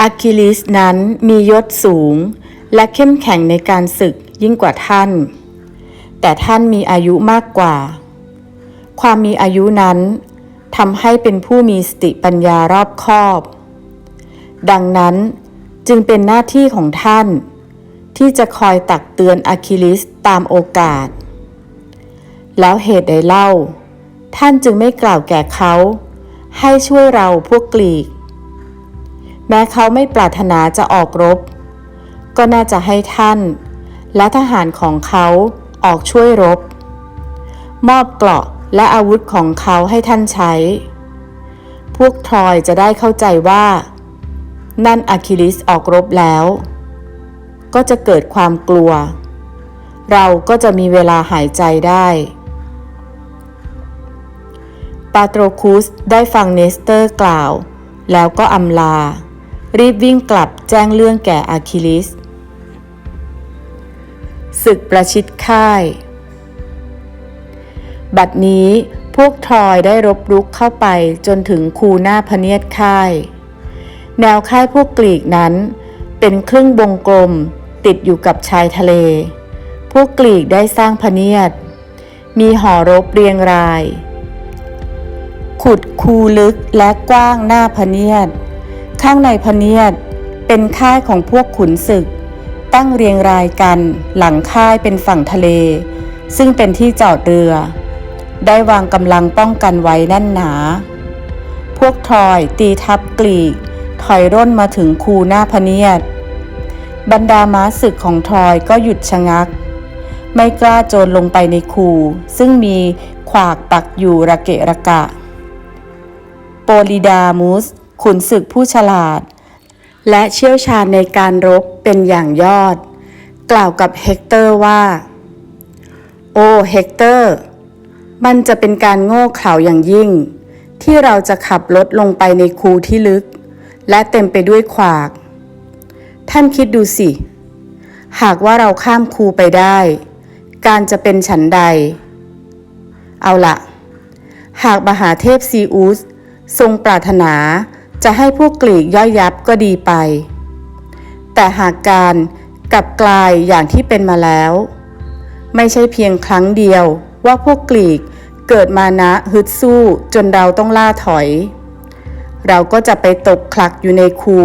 อะคิลิสนั้นมียศสูง และเข้มแข็งในการศึกยิ่งกว่าท่าน แต่ท่านมีอายุมากกว่า ความมีอายุนั้นทำให้เป็นผู้มีสติปัญญารอบคอบ ดังนั้นจึงเป็นหน้าที่ของท่าน ที่จะคอยตักเตือนอะคิลิสตามโอกาส แล้วเหตุใดเล่า ท่านจึงไม่กล่าวแก่เขา ให้ช่วยเราพวกกรีก แม้เขาไม่ปรารถนาจะออกรบ ก็น่าจะให้ท่าน และทหารของเขาออกช่วยรบ มอบเกราะและอาวุธของเขาให้ท่านใช้ พวกทรอยจะได้เข้าใจว่า นั่นอะคิลิสออกรบแล้ว ก็จะเกิดความกลัว เราก็จะมีเวลาหายใจได้ปาโตรคุสได้ฟังเนสเตอร์กล่าว แล้วก็อำลา รีบวิ่งกลับแจ้งเรื่องแก่อะคิลิสศึกประชิดค่าย บัดนี้พวกทรอยได้รบรุกเข้าไปจนถึงคูหน้าพเนียดค่าย แนวค่ายพวกกรีกนั้น เป็นครึ่งวงกลมติดอยู่กับชายทะเล พวกกรีกได้สร้างพเนียด มีหอรบเรียงราย ขุดคูลึกและกว้างหน้าพเนียด ข้างในพเนียดเป็นค่ายของพวกขุนศึก ตั้งเรียงรายกันหลังค่ายเป็นฝั่งทะเล ซึ่งเป็นที่จอดเรือ ได้วางกำลังป้องกันไว้แน่นหนา พวกทอยตีทับกลีก ถอยร่นมาถึงคูหน้าพเนียด บรรดาม้าศึกของทอยก็หยุดชะงัก ไม่กล้าโจรลงไปในคู ซึ่งมีขวากปักอยู่ระเกะระกะ โปลิดามุส ขุนศึกผู้ฉลาด และเชี่ยวชาญในการรบเป็นอย่างยอด กล่าวกับเฮกเตอร์ว่า โอ้เฮกเตอร์ มันจะเป็นการโง่เขลาอย่างยิ่ง ที่เราจะขับรถลงไปในคูที่ลึก และเต็มไปด้วยขวาก ท่านคิดดูสิ หากว่าเราข้ามคูไปได้ การจะเป็นฉันใด เอาละหากมหาเทพซีอุสทรงปรารถนา จะให้พวกกรีกย่อยยับก็ดีไป แต่หากการกลับกลายอย่างที่เป็นมาแล้ว ไม่ใช่เพียงครั้งเดียวว่าพวกกรีกเกิดมานะฮึดสู้จนเราต้องล่าถอย เราก็จะไปตกคลักอยู่ในคู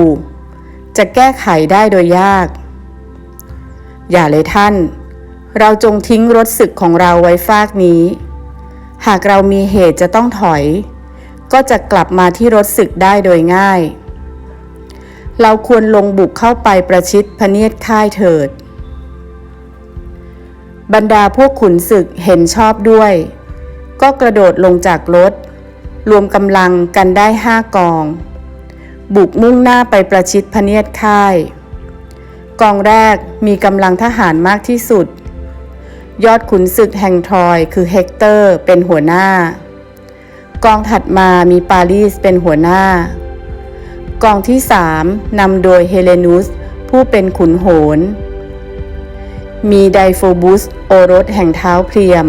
จะแก้ไขได้โดยยาก อย่าเลยท่าน เราจงทิ้งรถศึกของเราไว้ฟากนี้ หากเรามีเหตุจะต้องถอย ก็จะกลับมาที่รถศึกได้โดยง่าย เราควรลงบุกเข้าไปประชิดพเนียดค่ายเถิด บรรดาพวกขุนศึกเห็นชอบด้วย ก็กระโดดลงจากรถ รวมกำลังกันได้ห้ากอง บุกมุ่งหน้าไปประชิดพเนียดค่าย กองแรกมีกำลังทหารมากที่สุด ยอดขุนศึกแห่งทรอยคือเฮกเตอร์เป็นหัวหน้า กองถัดมามีปารีสเป็นหัวหน้า กองที่สามนำโดยเฮเลนุส ผู้เป็นขุนโหน มีไดโฟบุสโอรสแห่งเท้าเพรียม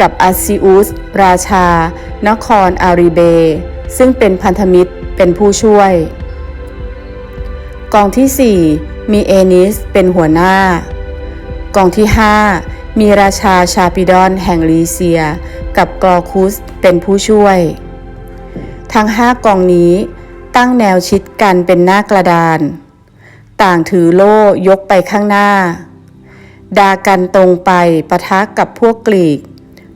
กับอาซิอุส ราชา นครอาริเบ ซึ่งเป็นพันธมิตรเป็นผู้ช่วย กองที่4มีเอนิสเป็นหัวหน้า กองที่5 มีราชาชาปิดอนแห่งลีเซีย กับกรอคุสเป็นผู้ช่วย ทั้งห้ากองนี้ตั้งแนวชิดกันเป็นหน้ากระดาน ต่างถือโล่ยกไปข้างหน้า ดากันตรงไปปะทะกับพวกกรีก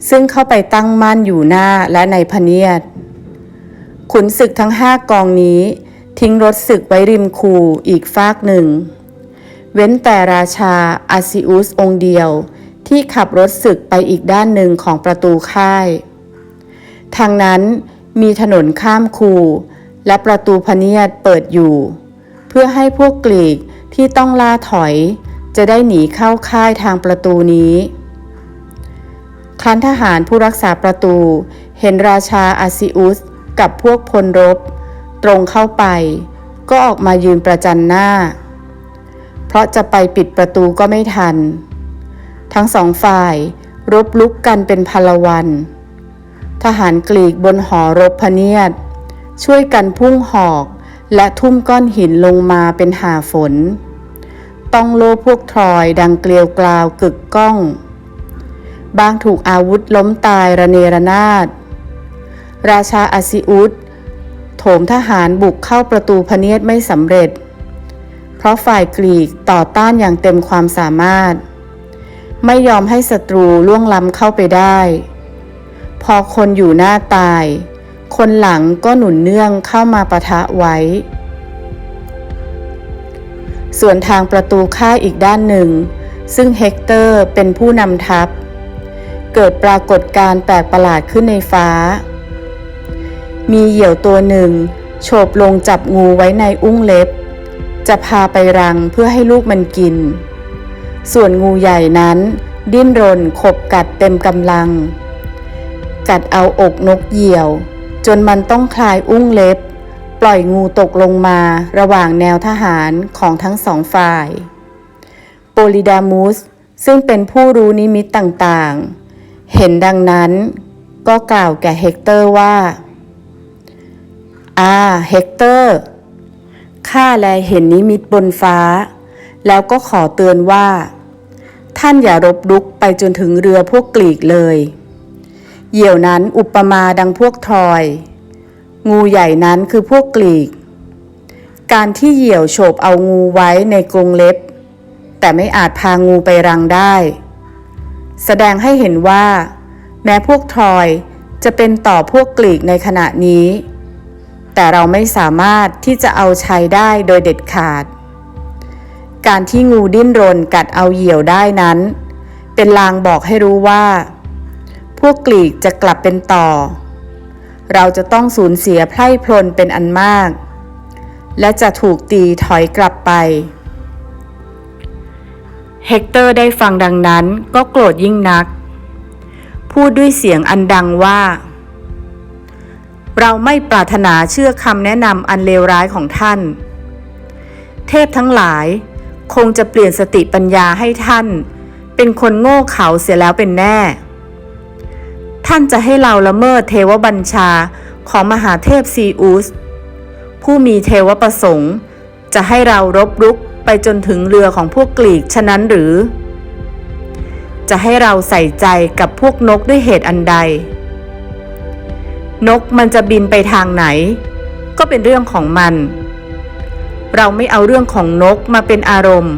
ซึ่งเข้าไปตั้งมั่นอยู่หน้าและในพเนียด ขุนศึกทั้งห้ากองนี้ทิ้งรถศึกไว้ริมคูอีกฟากหนึ่ง เว้นแต่ราชาอาซิอุสองเดียว ที่ขับรถศึกไปอีกด้านหนึ่งของประตูค่าย ทางนั้นมีถนนข้ามคูและประตูพเนียดเปิดอยู่ เพื่อให้พวกกรีกที่ต้องล่าถอย จะได้หนีเข้าค่ายทางประตูนี้ ครั้นทหารผู้รักษาประตูเห็นราชาอาซิอุสกับพวกพลรบ ตรงเข้าไป ก็ออกมายืนประจันหน้า เพราะจะไปปิดประตูก็ไม่ทัน ทั้งสองฝ่าย รบลุกกันเป็นพลวัน ทหารกรีกบนหอรบพเนียด ช่วยกันพุ่งหอกและทุ่มก้อนหินลงมาเป็นหาฝน ต้องโลพวกทรอยดังเกลียวกลาวกึกก้อง บางถูกอาวุธล้มตายระเนระนาด ราชาอาซิอุสโถมทหารบุกเข้าประตูพเนียดไม่สำเร็จ เพราะฝ่ายกรีกต่อต้านอย่างเต็มความสามารถ ไม่ยอมให้ศัตรูล่วงล้ำเข้าไปได้ พอคนอยู่หน้าตาย คนหลังก็หนุนเนื่องเข้ามาประทะไว้ ส่วนทางประตูค่ายอีกด้านหนึ่ง ซึ่งเฮกเตอร์เป็นผู้นำทัพ เกิดปรากฏการแปลกประหลาดขึ้นในฟ้า มีเหยี่ยวตัวหนึ่ง โฉบลงจับงูไว้ในอุ้งเล็บ จะพาไปรังเพื่อให้ลูกมันกิน ส่วนงูใหญ่นั้น ดิ้นรนขบกัดเต็มกำลัง กัดเอาอกนกเหยี่ยว จนมันต้องคลายอุ้งเล็บ ปล่อยงูตกลงมาระหว่างแนวทหารของทั้งสองฝ่าย โปลิดามุสซึ่งเป็นผู้รู้นิมิตต่างๆ เห็นดังนั้นก็กล่าวแก่เฮกเตอร์ว่า อ่า เฮกเตอร์ ข้าแลเห็นนิมิตบนฟ้า แล้วก็ขอเตือนว่า ท่านอย่ารบลุกไปจนถึงเรือพวกกรีกเลย เหยี่ยวนั้นอุปมาดังพวกทรอย งูใหญ่นั้นคือพวกกรีก การที่เหยี่ยวโฉบเอางูไว้ในกรงเล็บ แต่ไม่อาจพางูไปรังได้ แสดงให้เห็นว่า แม้พวกทรอยจะเป็นต่อพวกกรีกในขณะนี้ แต่เราไม่สามารถที่จะเอาชัยได้โดยเด็ดขาด การที่งูดิ้นรนกัดเอาเหยี่ยวได้นั้น เป็นลางบอกให้รู้ว่า พวกกรีกจะกลับเป็นต่อ เราจะต้องสูญเสียไพร่พลนเป็นอันมาก และจะถูกตีถอยกลับไป เฮกเตอร์ได้ฟังดังนั้นก็โกรธยิ่งนัก พูดด้วยเสียงอันดังว่า เราไม่ปรารถนาเชื่อคำแนะนำอันเลวร้ายของท่านเทพทั้งหลาย คงจะเปลี่ยนสติปัญญาให้ท่าน เป็นคนโง่เขลาเสียแล้วเป็นแน่ ท่านจะให้เราละเมิดเทวบัญชาของมหาเทพซีอุสผู้มีเทวประสงค์ จะให้เรารบรุกไปจนถึงเรือของพวกกรีกฉะนั้นหรือ จะให้เราใส่ใจกับพวกนกด้วยเหตุอันใด นกมันจะบินไปทางไหน ก็เป็นเรื่องของมัน เราไม่เอาเรื่องของนกมาเป็นอารมณ์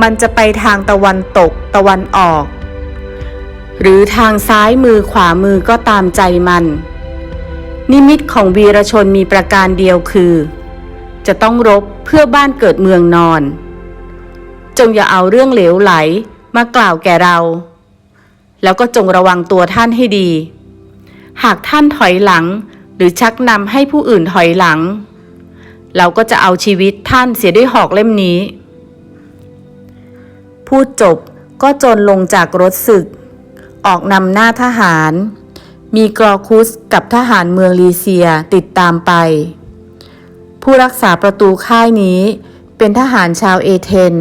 มันจะไปทางตะวันตกตะวันออก หรือทางซ้ายมือขวามือก็ตามใจมัน นิมิตของวีรชนมีประการเดียวคือ จะต้องรบเพื่อบ้านเกิดเมืองนอน จงอย่าเอาเรื่องเหลวไหลมากล่าวแก่เรา แล้วก็จงระวังตัวท่านให้ดี หากท่านถอยหลังหรือชักนำให้ผู้อื่นถอยหลัง เราก็จะเอาชีวิตท่านเสียด้วยหอกเล่มนี้ พูดจบก็จนลงจากรถศึก ออกนำหน้าทหาร มีกรอคุสกับทหารเมืองลีเซียติดตามไป ผู้รักษาประตูค่ายนี้เป็นทหารชาวเอเธน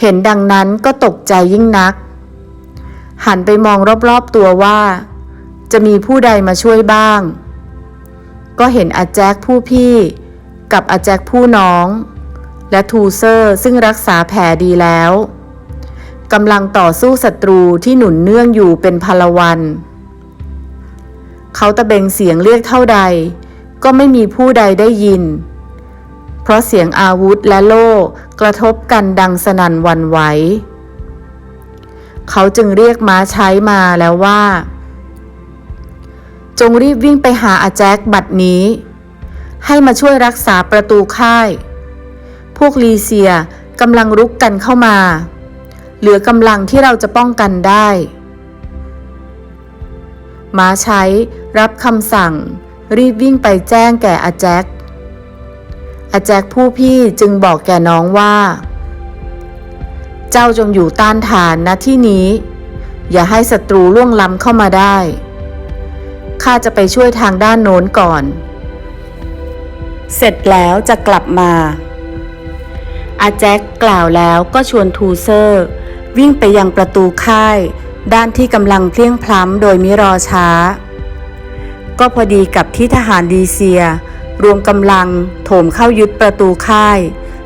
เห็นดังนั้นก็ตกใจยิ่งนัก หันไปมองรอบๆตัวว่า จะมีผู้ใดมาช่วยบ้าง ก็เห็นอาแจ็คผู้พี่ กับอาแจ็คผู้น้อง และทูเซอร์ซึ่งรักษาแผลดีแล้วกำลังต่อสู้ศัตรูที่หนุนเนื่องอยู่เป็นพลวันเขาตะเบงเสียงเรียกเท่าใด ก็ไม่มีผู้ใดได้ยิน เพราะเสียงอาวุธและโล่กระทบกันดังสนั่นวันไหว เขาจึงเรียกม้าใช้มาแล้วว่า จงรีบวิ่งไปหาอาแจ็คบัดนี้ ให้มาช่วยรักษาประตูค่าย พวกลีเซียกำลังรุกกันเข้ามา เหลือกำลังที่เราจะป้องกันได้ม้าใช้รับคำสั่ง รีบวิ่งไปแจ้งแก่อาแจ็คอาแจ็คผู้พี่จึงบอกแก่น้องว่า เจ้าจงอยู่ต้านทานณที่นี้ อย่าให้ศัตรูล่วงล้ำเข้ามาได้ ข้าจะไปช่วยทางด้านโน้นก่อน เสร็จแล้วจะกลับมาอาแจ็คกล่าวแล้วก็ชวนทูเซอร์ วิ่งไปยังประตูค่าย ด้านที่กำลังเพลียงพล้ำโดยมิรอช้า ก็พอดีกับที่ทหารดีเซีย รวมกำลังโถมเข้ายึดประตูค่าย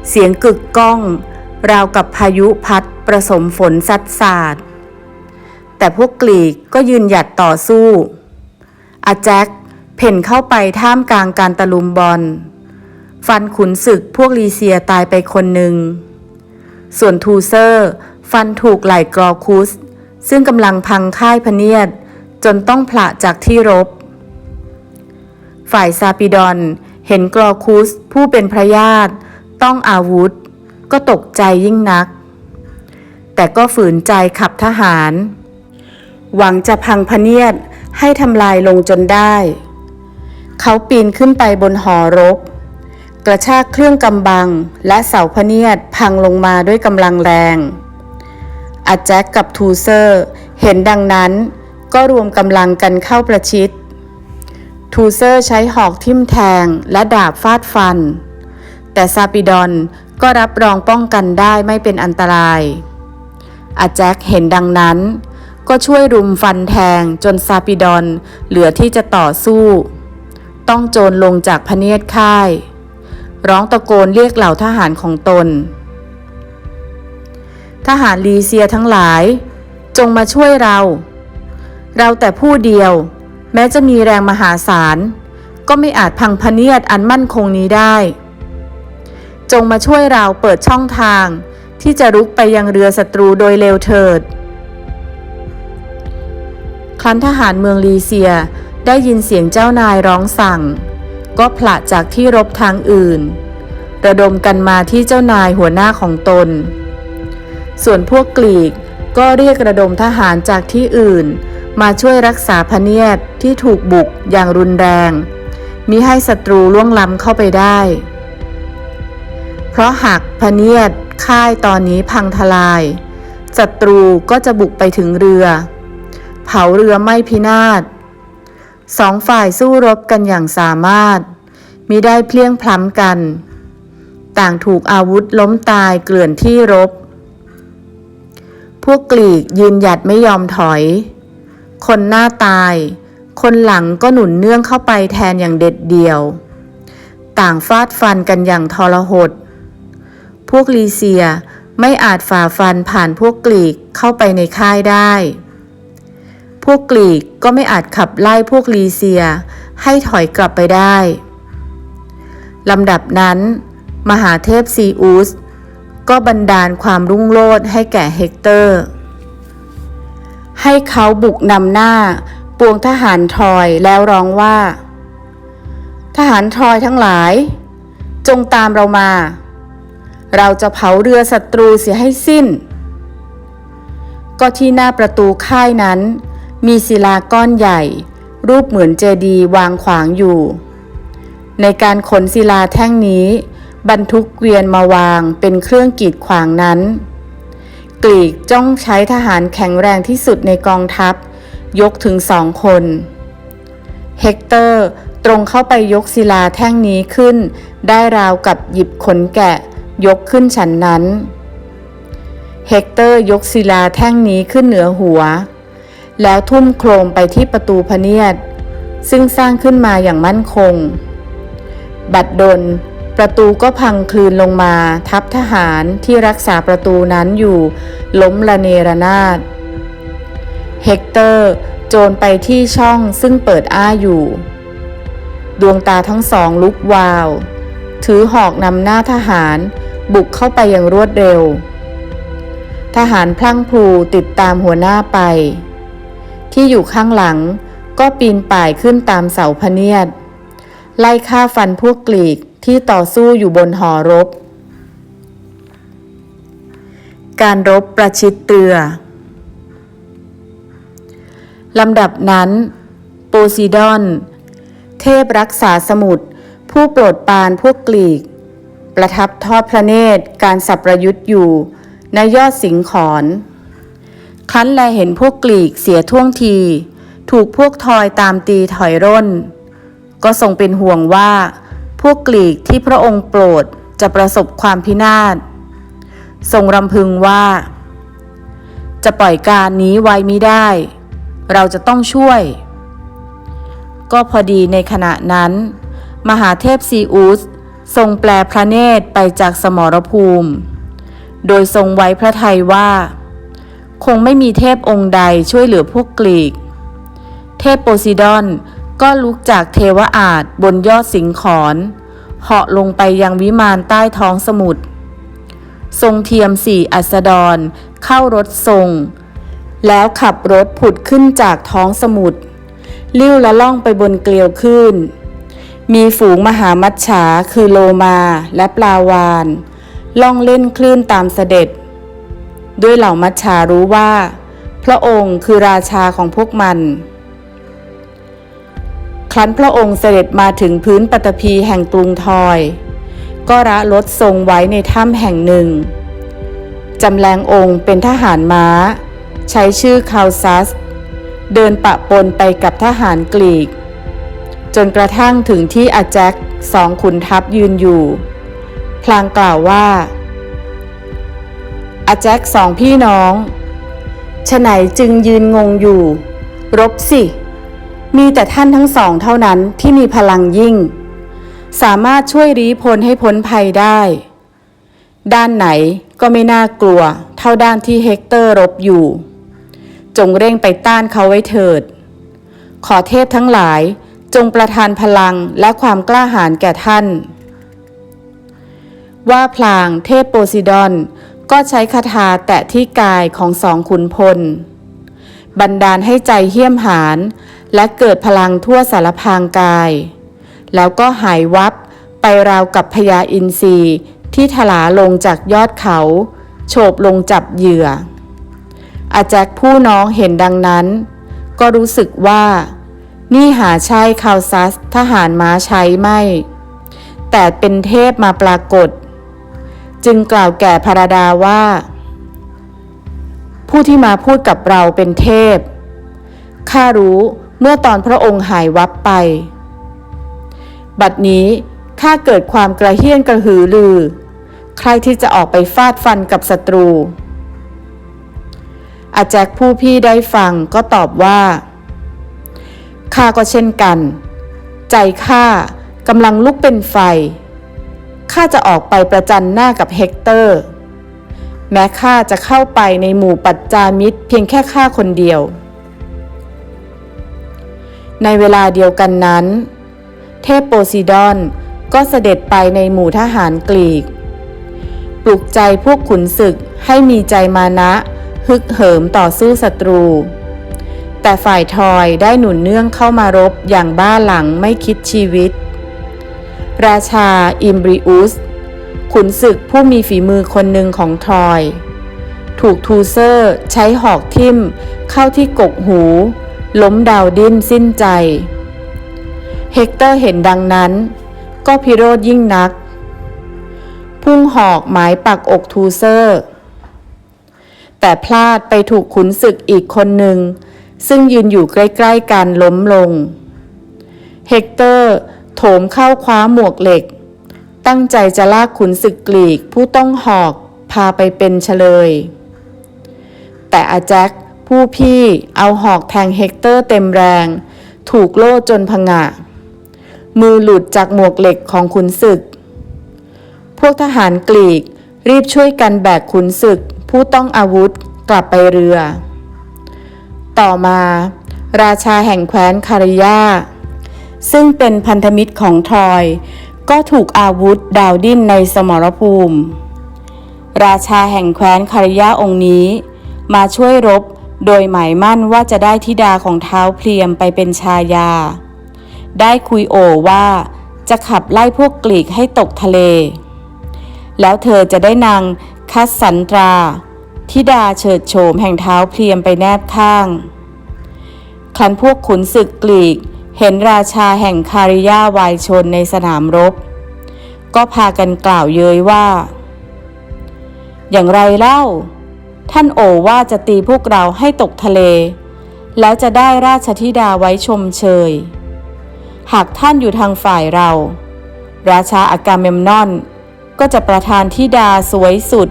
เสียงกึกก้อง ราวกับพายุพัดประสมฝนซัดสาดแต่พวกกลีกก็ยืนหยัดต่อสู้อาแจ็ค เพ่นเข้าไปท่ามกลางการตะลุมบอล ฟันขุนศึกพวกลีเซียตายไปคนหนึ่ง ส่วนทูเซอร์ ฟันถูกไหล่กรอคุส ซึ่งกำลังพังค่ายพเนียด จนต้องผละจากที่รบ ฝ่ายซาปิดอนเห็นกรอคุสผู้เป็นพระญาติ ต้องอาวุธ ก็ตกใจยิ่งนัก แต่ก็ฝืนใจขับทหาร หวังจะพังพเนียดให้ทำลายลงจนได้ เขาปีนขึ้นไปบนหอรบ กระชากเครื่องกำบังและเสาพเนียดพังลงมาด้วยกำลังแรงอาแจ็คกับทูเซอร์เห็นดังนั้นก็รวมกำลังกันเข้าประชิด ทูเซอร์ใช้หอกทิ่มแทงและดาบฟาดฟัน แต่ซาปิดอนก็รับรองป้องกันได้ไม่เป็นอันตรายอาแจ็คเห็นดังนั้น ก็ช่วยรุมฟันแทงจนซาปิดอนเหลือที่จะต่อสู้ ต้องโจรลงจากพเนียดค่าย ร้องตะโกนเรียกเหล่าทหารของตน ทหารลีเซียทั้งหลาย จงมาช่วยเรา เราแต่ผู้เดียว แม้จะมีแรงมหาศาล ก็ไม่อาจพังพเนียดอันมั่นคงนี้ได้ จงมาช่วยเราเปิดช่องทางที่จะรุกไปยังเรือศัตรูโดยเร็วเถิด ครั้นทหารเมืองลีเซีย ได้ยินเสียงเจ้านายร้องสั่ง ก็ผละจากที่รบทางอื่น ระดมกันมาที่เจ้านายหัวหน้าของตน ส่วนพวกกลีกก็เรียกระดมทหารจากที่อื่น มาช่วยรักษาพเนียดที่ถูกบุกอย่างรุนแรง มิให้ศัตรูล่วงล้ำเข้าไปได้ เพราะหากพเนียดค่ายตอนนี้พังทลายศัตรูก็จะบุกไปถึงเรือ เผาเรือไม่พินาศ สองฝ่ายสู้รบกันอย่างสามารถมิได้เพลียงพล้ำกัน ต่างถูกอาวุธล้มตายเกลื่อนที่รบ พวกกลีกยืนหยัดไม่ยอมถอย คนหน้าตาย คนหลังก็หนุนเนื่องเข้าไปแทนอย่างเด็ดเดี่ยว ต่างฟาดฟันกันอย่างทรหด พวกลีเซียไม่อาจฝ่าฟันผ่านพวกกลีกเข้าไปในค่ายได้ วกกลีกก็ไม่อาจขับไล่พวกลีเซีย ให้ถอยกลับไปได้ลำดับนั้น มหาเทพซีอุสก็บันดาลความรุ่งโรจน์ให้แก่เฮกเตอร์ ให้เขาบุกนำหน้าปวงทหารทอยแล้วร้องว่า ทหารทอยทั้งหลาย จงตามเรามา เราจะเผาเรือศัตรูเสียให้สิ้น ก็ที่หน้าประตูค่ายนั้น มีศิลาก้อนใหญ่ รูปเหมือนเจดีย์วางขวางอยู่ ในการขนศิลาแท่งนี้ บรรทุกเกวียนมาวางเป็นเครื่องกีดขวางนั้นกลีกจ้องใช้ทหารแข็งแรงที่สุดในกองทัพ ยกถึงสองคน เฮกเตอร์ตรงเข้าไปยกศิลาแท่งนี้ขึ้น ได้ราวกับหยิบขนแกะ ยกขึ้นฉันนั้น เฮกเตอร์ยกศิลาแท่งนี้ขึ้นเหนือหัว แล้วทุ่มโครมไปที่ประตูพเนียด ซึ่งสร้างขึ้นมาอย่างมั่นคง บัดดล ประตูก็พังคลืนลงมาทับทหารที่รักษาประตูนั้นอยู่ล้มละเนระนาด เฮกเตอร์โจรไปที่ช่องซึ่งเปิดอ้าอยู่ ดวงตาทั้งสองลุกวาว ถือหอกนำหน้าทหารบุกเข้าไปอย่างรวดเร็ว ทหารพลั่งพลูติดตามหัวหน้าไป ที่อยู่ข้างหลัง ก็ปีนป่ายขึ้นตามเสาพเนียด ไล่ฆ่าฟันพวกกลีกที่ต่อสู้อยู่บนหอรบ การรบประชิดเรือลำดับนั้นโปซิดอน เทพรักษาสมุทรผู้โปรดปานพวกกลีก ประทับทอดพระเนตรการสับประยุทธ์อยู่ในยอดสิงขอน ครั้นแลเห็นพวกกลีกเสียท่วงที ถูกพวกทอยตามตีถอยร่น ก็ทรงเป็นห่วงว่า พวกกลีกที่พระองค์โปรดจะประสบความพินาศ ทรงรำพึงว่า จะปล่อยการนี้ไว้ไม่ได้ เราจะต้องช่วย ก็พอดีในขณะนั้น มหาเทพซีอุสทรงแปลพระเนตรไปจากสมรภูมิ โดยทรงไว้พระทัยว่า คงไม่มีเทพองค์ใดช่วยเหลือพวกกรีก เทพโปซิดอนก็ลุกจากเทวอาฏบนยอดสิงขอนเหาะลงไปยังวิมานใต้ท้องสมุทรทรงเทียมสี่อัสดรเข้ารถทรง แล้วขับรถผุดขึ้นจากท้องสมุทรลิ้วละล่องไปบนเกลียวขึ้น มีฝูงมหามัจฉาคือโลมาและปลาวาน ล่องเล่นคลื่นตามเสด็จ ด้วยเหล่ามัจฉารู้ว่า พระองค์คือราชาของพวกมัน ครั้นพระองค์เสด็จมาถึงพื้นปฐพีแห่งกรุงทอย ก็ระรถทรงไว้ในถ้ำแห่งหนึ่ง จำแรงองค์เป็นทหารม้า ใช้ชื่อคาวซัส เดินปะปนไปกับทหารกรีก จนกระทั่งถึงที่อาแจ็คสองขุนทัพยืนอยู่ พลางกล่าวว่า อาแจ็คสองพี่น้องฉไหนจึงยืนงงอยู่ รบสิ มีแต่ท่านทั้งสองเท่านั้นที่มีพลังยิ่ง สามารถช่วยรีพลให้พ้นภัยได้ ด้านไหนก็ไม่น่ากลัว เท่าด้านที่เฮกเตอร์รบอยู่ จงเร่งไปต้านเขาไว้เถิด ขอเทพทั้งหลายจงประทานพลังและความกล้าหาญแก่ท่าน ว่าพลางเทพโปซิดอน ก็ใช้คาถาแตะที่กายของสองขุนพล บันดาลให้ใจเหี้ยมหาญและเกิดพลังทั่วสารพางกาย แล้วก็หายวับไปราวกับพญาอินทรีที่ถลาลงจากยอดเขา โฉบลงจับเหยื่อ อาแจกผู้น้องเห็นดังนั้น ก็รู้สึกว่า นี่หาใช่คาวซัสทหารม้าใช้ไม่ แต่เป็นเทพมาปรากฏ จึงกล่าวแก่พระดาว่า ผู้ที่มาพูดกับเราเป็นเทพ ข้ารู้เมื่อตอนพระองค์หายวับไป บัดนี้ข้าเกิดความกระเฮี้ยนกระหือรือ ใครที่จะออกไปฟาดฟันกับศัตรู อาแจกผู้พี่ได้ฟังก็ตอบว่า ข้าก็เช่นกัน ใจข้ากำลังลุกเป็นไฟ ข้าจะออกไปประจันหน้ากับเฮกเตอร์ แม้ข้าจะเข้าไปในหมู่ปัจจามิตรเพียงแค่ข้าคนเดียว ในเวลาเดียวกันนั้น เทพโปซิดอนก็เสด็จไปในหมู่ทหารกรีก ปลุกใจพวกขุนศึกให้มีใจมานะฮึกเหิมต่อสู้ศัตรู แต่ฝ่ายทอยได้หนุนเนื่องเข้ามารบอย่างบ้าหลังไม่คิดชีวิต ราชาอิมบริอุส ขุนศึกผู้มีฝีมือคนหนึ่งของทรอย ถูกทูเซอร์ใช้หอกทิ่ม เข้าที่กกหู ล้มดาวดิ้นสิ้นใจ เฮกเตอร์เห็นดังนั้น ก็พิโรธยิ่งนัก พุ่งหอกหมายปักอกทูเซอร์ แต่พลาดไปถูกขุนศึกอีกคนหนึ่ง ซึ่งยืนอยู่ใกล้ ๆกันล้มลง เฮกเตอร์ โถมเข้าคว้าหมวกเหล็ก ตั้งใจจะลากขุนศึกกรีกผู้ต้องหอกพาไปเป็นเฉลย แต่อาแจ็คผู้พี่เอาหอกแทงเฮกเตอร์เต็มแรง ถูกโล่จนผงะ มือหลุดจากหมวกเหล็กของขุนศึก พวกทหารกรีกรีบช่วยกันแบกขุนศึก ผู้ต้องอาวุธกลับไปเรือ ต่อมา ราชาแห่งแคว้นคาริยา ซึ่งเป็นพันธมิตรของทรอย ก็ถูกอาวุธดาวดิ้นในสมรภูมิ ราชาแห่งแคว้นคาริยาองค์นี้ มาช่วยรบโดยหมายมั่นว่าจะได้ธิดาของเท้าเพลียมไปเป็นชายา ได้คุยโอว่าจะขับไล่พวกกรีกให้ตกทะเล แล้วเธอจะได้นางคัสสันตราธิดาเฉิดโฉมแห่งเท้าเพลียมไปแนบข้างครั้นพวกขุนศึกกรีก เห็นราชาแห่งคาริยาวายชนในสนามรบ ก็พากันกล่าวเย้ยว่า อย่างไรเล่า ท่านโอว่าจะตีพวกเราให้ตกทะเล แล้วจะได้ราชธิดาไว้ชมเชย หากท่านอยู่ทางฝ่ายเรา ราชาอากาเมมนอน ก็จะประทานธิดาสวยสุด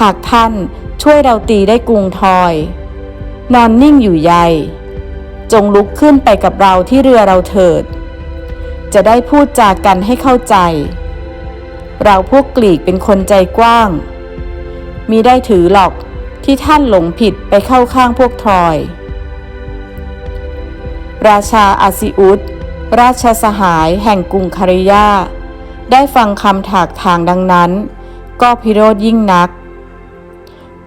หากท่านช่วยเราตีได้กรุงทอย นอนนิ่งอยู่ใย จงลุกขึ้นไปกับเราที่เรือเราเถิด จะได้พูดจากันให้เข้าใจ เราพวกกรีกเป็นคนใจกว้าง มีได้ถือหรอกที่ท่านหลงผิดไปเข้าข้างพวกทรอย ราชาอาซิอุสราชสหายแห่งกรุงคาริยา ได้ฟังคำถากทางดังนั้น ก็พิโรธยิ่งนัก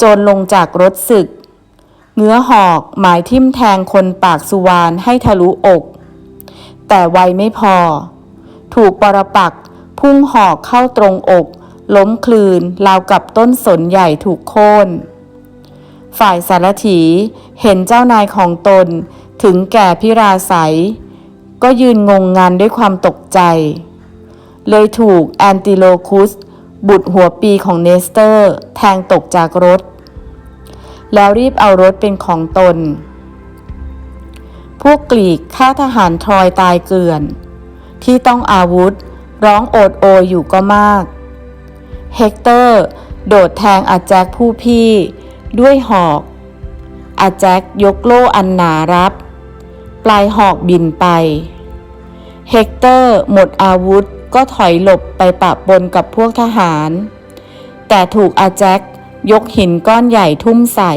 จรลงจากรถศึก เงื้อหอกหมายทิ่มแทงคนปากสุวรรณให้ทะลุอก แต่ไวไม่พอ ถูกปรปักพุ่งหอกเข้าตรงอก ล้มคลืนราวกับต้นสนใหญ่ถูกโค่นฝ่ายสารถีเห็นเจ้านายของตนถึงแก่พิราศัย ก็ยืนงงงานด้วยความตกใจ เลยถูกแอนติโลคุส บุตรหัวปีของเนสเตอร์ แทงตกจากรถ แล้วรีบเอารถเป็นของตน พวกกรีกฆ่าทหารทรอยตายเกลื่อน ที่ต้องอาวุธ ร้องโอดโอยอยู่ก็มาก เฮกเตอร์ โดดแทงอาแจ็คผู้พี่ ด้วยหอกอาแจ็คยกโล่อันหนารับ ปลายหอกบินไป เฮกเตอร์หมดอาวุธก็ถอยหลบไปปะปนกับพวกทหาร แต่ถูกอาแจ็ค ยกหินก้อนใหญ่ทุ่มใส่